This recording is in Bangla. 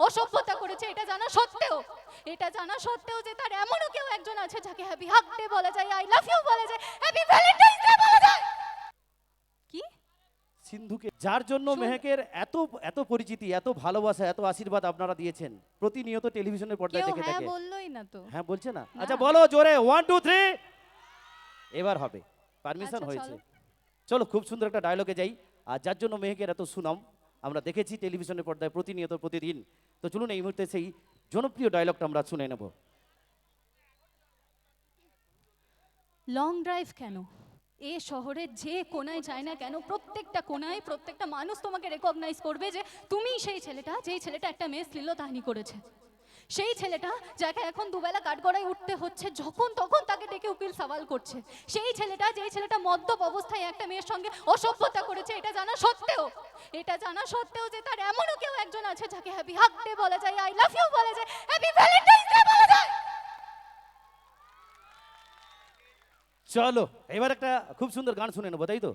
অসভ্যতা করেছে এটা জানা সত্ত্বেও এটা জানা সত্ত্বেও যে তার এমনও কেউ একজন আছে যাকে হ্যাপি হাগ ডে বলা যায় আই লাভ ইউ বলা যায় হ্যাপি ভ্যালেন্টাইন্স ডে বলা যায়। কি? সিন্ধুকে যার জন্য মেহেকের এত এত পরিচিতি এত ভালোবাসা এত আশীর্বাদ আপনারা দিয়েছেন প্রতিনিয়ত টেলিভিশনের পর্দায় দেখে হ্যাঁ থাকে বললোই না তো। হ্যাঁ বলছে না। আচ্ছা বলো জোরে ওয়ান টু থ্রি এবার হবে। পারমিশন আচ্ছা, হয়েছে। চলো। খুব সুন্দর একটা ডায়লগে যাই। আর যার জন্য মেহেকের এত সুনাম আমরা দেখেছি টেলিভিশনের পর্দায় প্রতিনিয়ত প্রতিদিন। তো চলুন এই মুহূর্তে সেই জনপ্রিয় ডায়লগটা আমরা শুনে নেব। লং ড্রাইভ কেন? এ শহরের যে কোনায় যায় না কেন, প্রত্যেকটা কোনায় প্রত্যেকটা মানুষ তোমাকে রেকগনাইজ করবে যে তুমি সেই ছেলেটা, যেই ছেলেটা একটা মেয়ে শ্লীলতাহানি করেছে। সেই ছেলেটা যাকে এখন দুবেলা কাঠগড়ায় উঠতে হচ্ছে, যখন তখন তাকে ডেকে সওয়াল করছে। সেই ছেলেটা, যেই ছেলেটা মদ্যপ অবস্থায় একটা মেয়ের সঙ্গে অসভ্যতা করেছে, এটা জানা সত্ত্বেও, এটা জানা সত্ত্বেও যে তার এমনও কেউ একজন আছে যাকে হ্যাপি হাক ডে বলা যায় আই লাভ ইউ বলা যায় হ্যাপি ভ্যালেন্টাইন্স ডে বলা যায়। চলো, এবার একটা খুব সুন্দর গান শুনে নেব, তাই তো?